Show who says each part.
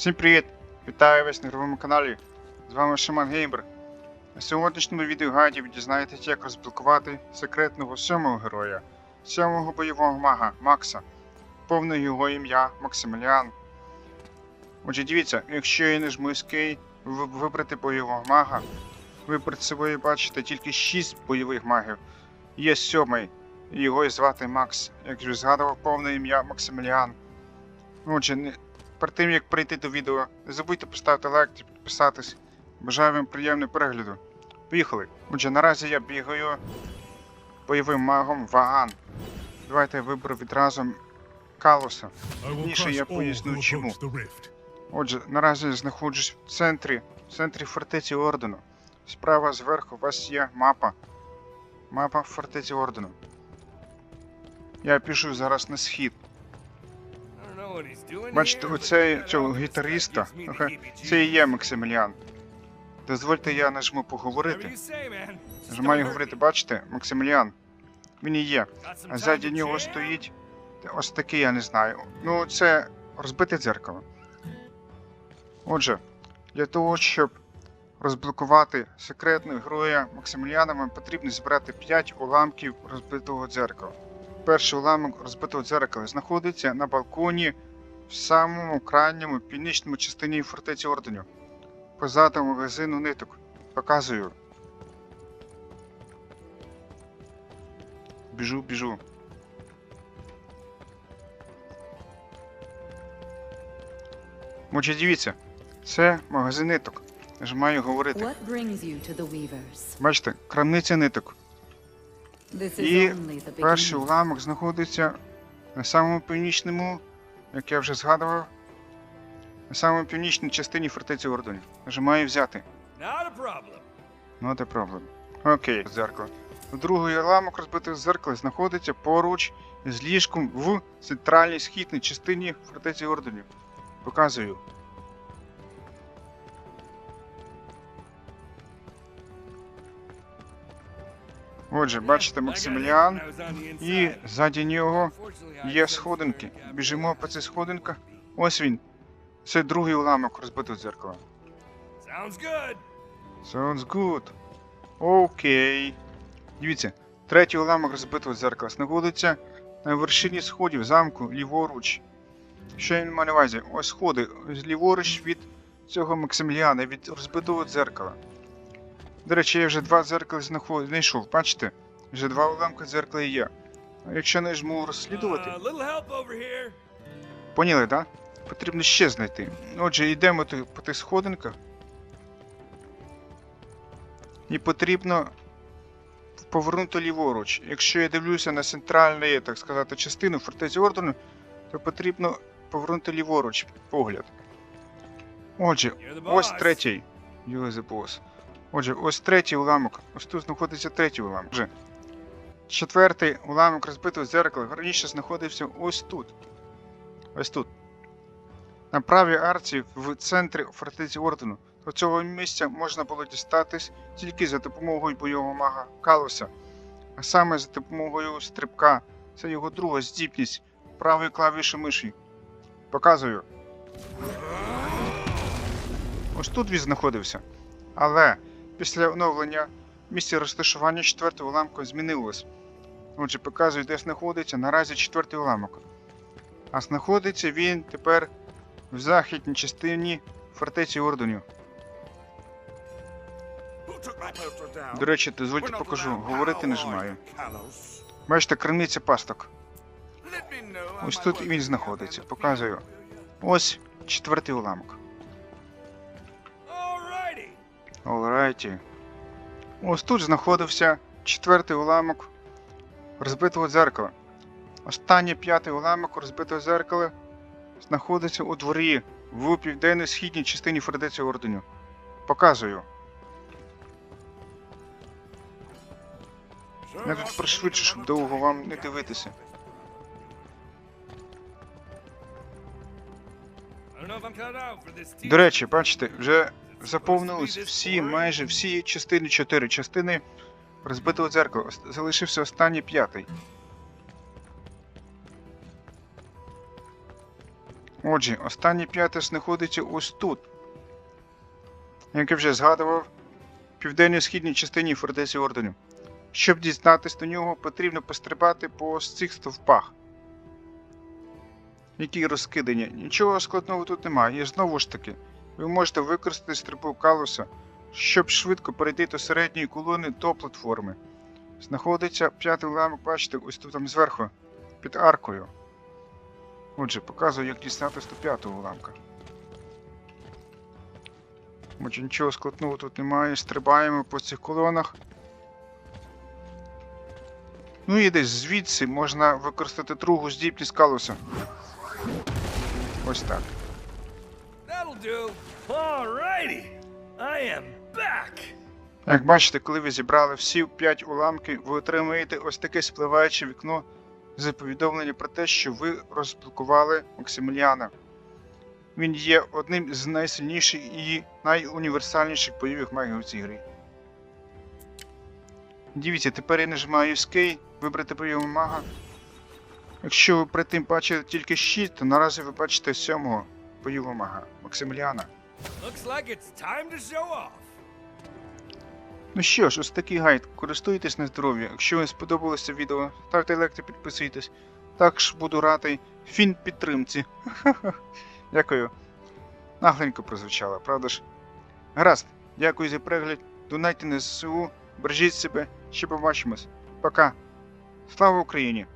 Speaker 1: Всім привіт! Вітаю вас на ігровому каналі. З вами Шаман Геймер. На сьогоднішньому відеогаді ви дізнаєтесь, як розблокувати секретного сьомого героя, сьомого бойового мага Макса. Повне його ім'я Максиміліан. Отже, дивіться, якщо я нажму Escape, ви- вибрати бойового мага, ви перед собою бачите тільки 6 бойових магів. Є сьомий, його і звати Макс. Як вже згадував, повне ім'я Максиміліан. Отже, не, перед тим як прийти до відео, не забудьте поставити лайк та підписатись. Бажаю вам приємного перегляду. Поїхали. Отже, наразі я бігаю бойовим магом Ваан. Давайте я виберу відразу Калоса.
Speaker 2: Пізніше я поясню чому.
Speaker 1: Отже, наразі я знаходжусь в центрі, в центрі фортеці Ордену. Справа зверху у вас є мапа. Мапа фортеці Ордену. Я пішу зараз на схід.
Speaker 3: Бачите, оцей цього гітариста,
Speaker 1: Це і є Максиміліан. Дозвольте я нажму поговорити. Нажимаю говорити, бачите, Максиміліан. Він і є. А ззаді нього стоїть. Ось такий, я не знаю. Ну, це розбите дзеркало. Отже, для того, щоб розблокувати секретного героя Максиміліана, вам потрібно зібрати 5 уламків розбитого дзеркала. Перший уламок розбитого дзеркала знаходиться на балконі в самому крайньому північному частині фортеці Орденю. Позаду магазину ниток. Показую. Біжу, біжу. Отже, дивіться, це магазин ниток. Нажимаю говорити. Бачите, крамниця ниток. І перший уламок знаходиться на самому північному, як я вже згадував, на самому північній частині фортеці Ордоні. Нажимаю взяти. Not a problem. Окей, дзеркало. Другий уламок розбитого зеркала знаходиться поруч з ліжком в центральній східній частині фортеці Орденів. Показую. Отже, бачите Максиміліан, і ззаді нього є сходинки. Біжимо по цих сходинках. Ось він. Це другий уламок розбитого дзеркала. Sounds good. Sounds good. Окей. Дивіться, третій уламок розбитого дзеркала знаходиться на вершині сходів замку ліворуч. Що він має на увазі? Ось сходи ліворуч від цього Максиміліана, від розбитого дзеркала. До речі, я вже два дзеркала знайшов, бачите? Вже два уламки дзеркала є. Якщо не жму розслідувати, поняли, так? Да? Потрібно ще знайти. Отже, йдемо по тих сходинках. І потрібно повернути ліворуч. Якщо я дивлюся на центральну, так сказати, частину фортеці Ордену, то потрібно повернути ліворуч погляд. Отже, ось третій. You are the boss. Отже, ось третій уламок. Ось тут знаходиться третій уламок. Отже, четвертий уламок розбитого дзеркала раніше знаходився ось тут. Ось тут. На правій арці в центрі фортеці Ордену. До цього місця можна було дістатись тільки за допомогою бойового мага Калоса, а саме за допомогою стрибка. Це його друга здібність правої клавіші миші. Показую. Ось тут він знаходився. Але після оновлення місце розташування четвертого уламку змінилось. Отже, показую, де знаходиться наразі четвертий уламок. А знаходиться він тепер в західній частині фортеці Орденю. До речі, дозвольте покажу, говорити нажимаю. Бачите, криниця пасток. Ось тут і він знаходиться. Показую. Ось четвертий уламок. Алрайті. Ось тут знаходився четвертий уламок розбитого дзеркала. Останній п'ятий уламок розбитого дзеркала знаходиться у дворі в південно-східній частині фортеці Орденю. Показую. Я тут пришвидшу, щоб довго вам не дивитися. До речі, бачите, вже заповнились всі, майже всі частини, чотири частини розбитого дзеркала. Залишився останній п'ятий. Отже, останній п'ятий знаходиться ось тут. Як я вже згадував, в південно-східній частині фортеці Орденю. Щоб дізнатись до нього, потрібно пострибати по цих стовпах. Які розкидані. Нічого складного тут немає. І знову ж таки, ви можете використати стрибок калуса, щоб швидко перейти до середньої колони до платформи. Знаходиться п'ятий уламок, бачите, ось тут там зверху, під аркою. Отже, показую, як дістатись до п'ятого уламка. Отже, нічого складного тут немає. Стрибаємо по цих колонах. Ну і десь звідси можна використати другу здібність калуса. Ось так
Speaker 2: do. Alrighty, I am back.
Speaker 1: Як бачите, коли ви зібрали всі 5 уламків, ви отримуєте ось таке спливаюче вікно з повідомлення про те, що ви розблокували Максиміліана. Він є одним з найсильніших і найуніверсальніших бойових магів у цій грі. Дивіться, тепер я нажимаю Escape, вибрати бойового мага. Якщо ви при тим бачили тільки 6, то наразі ви бачите сьомого. Пою вимага. Максиміліана.
Speaker 2: Like
Speaker 1: ну що ж, ось такий гайд. Користуйтесь на здоров'я. Якщо вам сподобалося відео, ставте лайк та підписуйтесь. Також буду радий фін підтримці. Дякую. Нагленько прозвучало, правда ж? Гаразд, дякую за перегляд. Донайте на ЗСУ, бережіть себе, ще побачимось. Пока. Слава Україні!